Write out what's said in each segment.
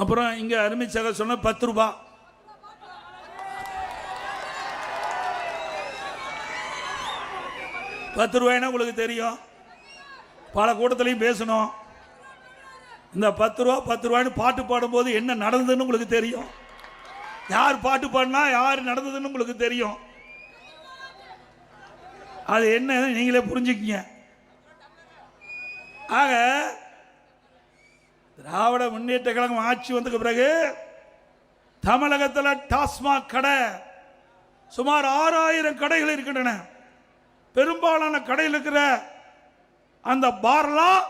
அப்புறம் இங்க அருமை சக சொன்ன பத்து ரூபா. பத்து ரூபாய்னா உங்களுக்கு தெரியும்? பல கூட்டத்திலையும் பேசணும். இந்த பத்து ரூபா பத்து ரூபாய்னு பாட்டு பாடும்போது என்ன நடந்ததுன்னு உங்களுக்கு தெரியும். யார் பாட்டு பாடினா யார் நடந்ததுன்னு உங்களுக்கு தெரியும். அது என்ன நீங்களே புரிஞ்சுக்கிங்க. ஆக திராவிட முன்னேற்ற கழகம் ஆட்சி வந்ததுக்கு பிறகு தமிழகத்தில் டாஸ்மாக் கடை சுமார் ஆறாயிரம் கடைகள் இருக்கின்றன. பெரும்பாலான கடையில் இருக்கிற அந்த பார்லாம்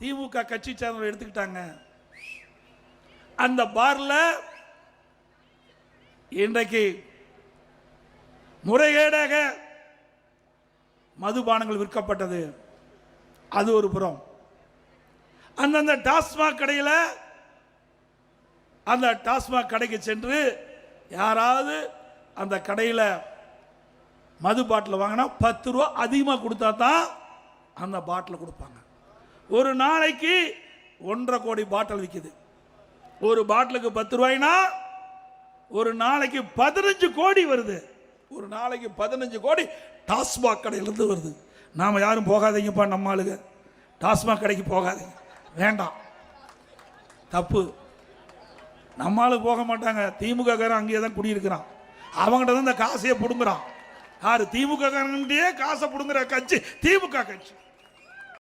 திமுக கட்சி சேர்ந்தவர் எடுத்துக்கிட்டாங்க. அந்த பார்ல இன்றைக்கு முறைகேடாக மதுபானங்கள் விற்கப்பட்டது. அது ஒரு புறம். அந்தந்த டாஸ்மாக் கடையில் அந்த டாஸ்மாக் கடைக்கு சென்று யாராவது அந்த கடையில் மது பாட்டில் வாங்கினா பத்து ரூபா அதிகமாக கொடுத்தா தான் அந்த பாட்டில் கொடுப்பாங்க. ஒரு நாளைக்கு ஒன்றரை கோடி பாட்டில் விற்கிது ஒரு பாட்டிலுக்கு பத்து ரூபாய்னா ஒரு நாளைக்கு பதினஞ்சு கோடி வருது. ஒரு நாளைக்கு பதினஞ்சு கோடி டாஸ்மாக் கடையிலேருந்து வருது. நாம் யாரும் போகாதீங்கப்பா நம்ம ஆளுங்க. டாஸ்மாக் கடைக்கு போகாதீங்க. வேண்டாம். தப்பு. நம்ம போக மாட்டாங்க. திமுக காரன் அங்கேயே தான் குடியிருக்கிறான். அவங்ககிட்ட தான் இந்த காசையே பிடுங்குறான். யார்? திமுக காசை பிடுங்குற கட்சி திமுக கட்சி.